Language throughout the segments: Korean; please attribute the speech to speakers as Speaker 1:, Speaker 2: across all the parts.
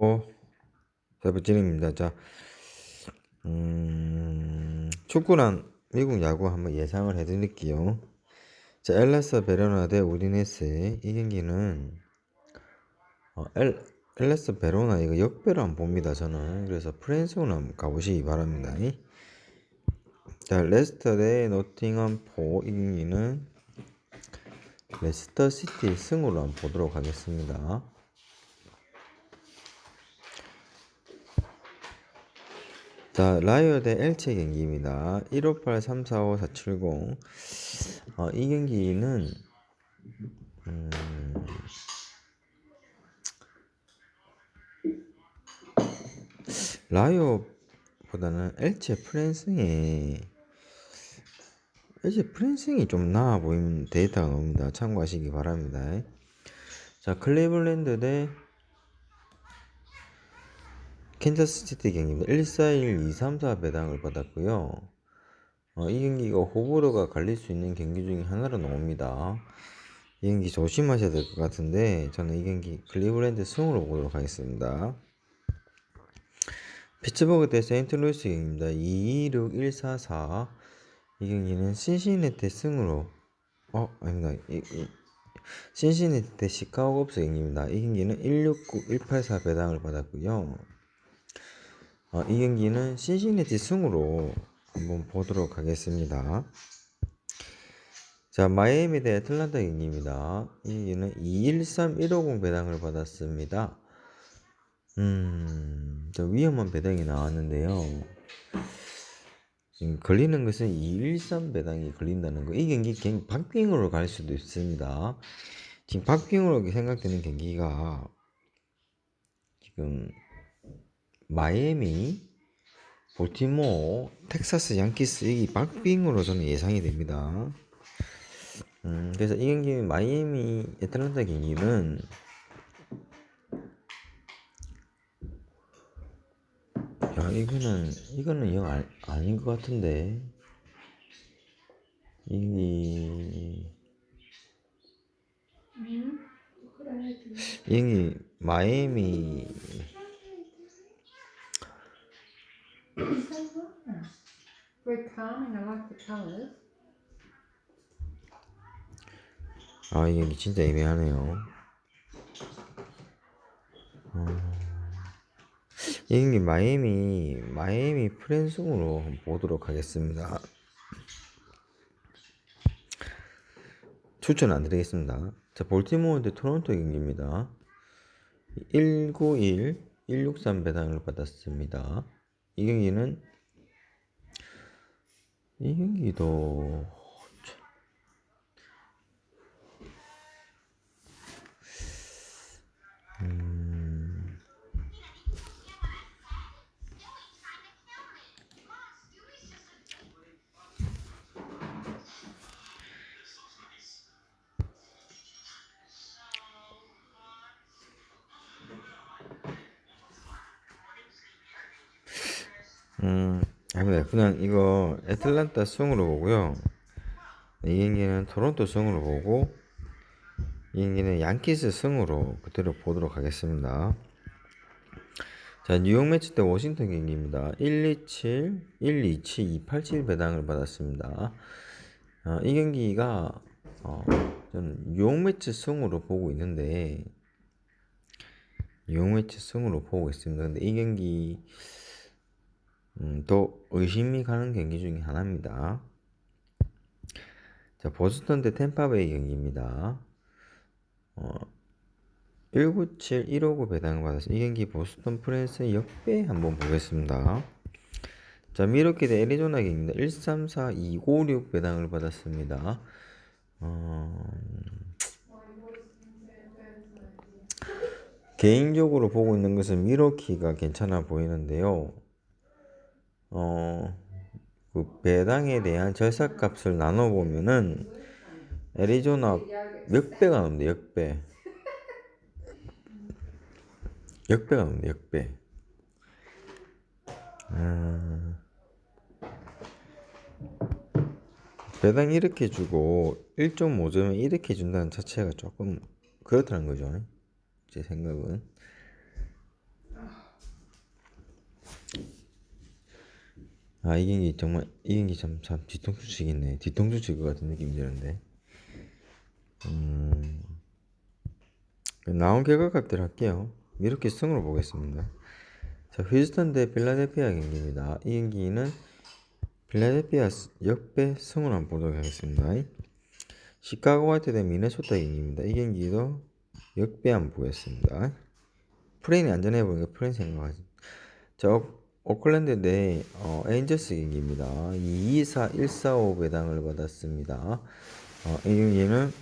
Speaker 1: 어, 세부진입니다. 자, 음, 축구랑 미국 야구 한번 예상을 해드릴게요. 자, 엘라스 베로나 대 우디네스 이 경기는 어, 엘, 엘라스 베로나 이거 역배로 한번 봅니다. 저는 그래서 프랜스로 한번 가보시기 바랍니다. 자, 레스터 대 노팅엄 포 이 경기는 레스터 시티 승으로 한번 보도록 하겠습니다. 자, 라이어 대 엘체 경기입니다. 158-345-470. 어, 이 경기는, 음, 라이어보다는 엘체 프랜싱이, 엘체 프랜싱이 좀 나아 보이는 데이터가 나옵니다. 참고하시기 바랍니다. 자, 클리블랜드 대 캔자스 시티 경기입니다. 141, 234 배당을 받았고요. 어, 이 경기가 호불호가 갈릴 수 있는 경기 중에 하나로 나옵니다. 이 경기 조심하셔야 될 것 같은데 저는 이 경기 클리브랜드 승으로 보도록 하겠습니다. 피츠버그 대 세인트루이스 경기입니다. 226, 144. 이 경기는 신시내티 승으로 어 아닙니다. 이, 이, 신시내티 대 시카고 컵스 경기입니다. 이 경기는 169, 184 배당을 받았고요. 어, 이 경기는 신시내티 승으로 한번 보도록 하겠습니다. 자, 마이애미 대 애틀란타 경기입니다. 이 경기는 213150 배당을 받았습니다. 음, 저 위험한 배당이 나왔는데요. 지금 걸리는 것은 213 배당이 걸린다는 거. 이 경기 경 박빙으로 갈 수도 있습니다. 지금 박빙으로 생각되는 경기가 지금 마이애미, 볼티모어, 텍사스 양키스 이 박빙으로 저는 예상이 됩니다. 음, 그래서 이 경기 마이애미 애틀란타 경기는 야 이거는 이거는 영 아, 아닌 것 같은데 이이 마이애미
Speaker 2: Very calming. I like the colours.
Speaker 1: 아 이게 진짜 애매하네요. 어... 이 경기 마이애미 마이애미 프랜승으로 보도록 하겠습니다. 추천 안 드리겠습니다. 자 볼티모어 대 토론토 경기입니다. 191 163 배당을 받았습니다. 이 경기는 이 경기도 음, 아닙니다. 그냥 이거 애틀란타 승으로 보고요. 이 경기는 토론토 승으로 보고 이 경기는 양키스 승으로 그대로 보도록 하겠습니다. 자, 뉴욕 매치 때 워싱턴 경기입니다. 127, 127, 287 배당을 받았습니다. 어, 이 경기가 어, 저는 뉴욕 매치 승으로 보고 있는데 뉴욕 매치 승으로 보고 있습니다. 근데 이 경기 음, 또 의심이 가는 경기 중에 하나입니다. 자, 보스턴 대 템파베이 경기입니다. 어, 197, 159 배당을 받았습니다. 이 경기 보스턴 프랜스의 역배 한번 보겠습니다. 자, 미러키 대 애리조나 경기입니다. 134, 256 배당을 받았습니다. 어, 개인적으로 보고 있는 것은 미러키가 괜찮아 보이는데요. 어, 그 배당에 대한 절삭값을 나눠보면은 애리조나 몇 배가 넘는데 역배? 역배가 넘는데 역배? 음, 배당 이렇게 주고 1.5점에 이렇게 준다는 자체가 조금 그렇다는 거죠 제 생각은 아, 이 경기 정말, 이 경기 참, 참 뒤통수 치겠네. 뒤통수 칠 것 같은 느낌이 드는데. 음, 나온 결과 값들 할게요. 이렇게 승으로 보겠습니다. 자, 휴스턴 대 필라델피아 경기입니다. 이 경기는 필라델피아 스- 역배 승으로 한번 보도록 하겠습니다. 시카고 화이트 대 미네소타 경기입니다. 이 경기도 역배 한번 보겠습니다. 프레인이 안전해 보니까 프레인 생각하지. 자, 오- 오클랜드 대 어, 에인저스 경기입니다. 224 145 배당을 받았습니다. 어, 이 경기는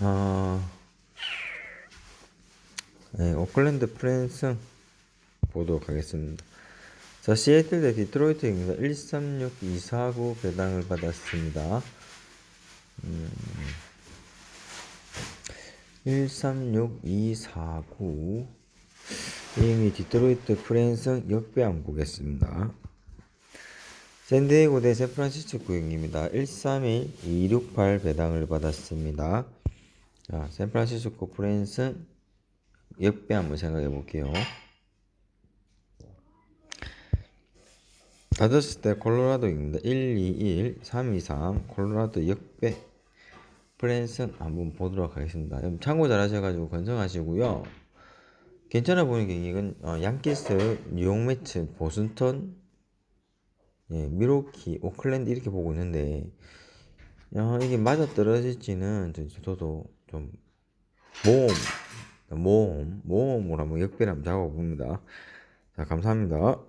Speaker 1: 어, 네, 오클랜드 프랜스 보도록 하겠습니다. 자, 시애틀 대 디트로이트입니다. 136 249 배당을 받았습니다. 음, 136 249 이미 디트로이트 프랜스 역배 한번 보겠습니다. 샌디에고 대 샌프란시스코 경기입니다. 131 268 배당을 받았습니다. 자, 샌프란시스코 프랜스 역배 한번 생각해 볼게요. 다저스 대 콜로라도입니다. 121 323 콜로라도 역배 프랜스 한번 보도록 하겠습니다. 참고 잘 하셔가지고 건성하시고요. 괜찮아 보이는 경기는 어, 양키스, 뉴욕 매츠, 보스턴, 예, 미로키, 오클랜드 이렇게 보고 있는데 어, 이게 맞아 떨어질지는 저- 저도 좀 모험, 모험, 모험으로 한번 역배를 한번 잡아봅니다. 자, 감사합니다.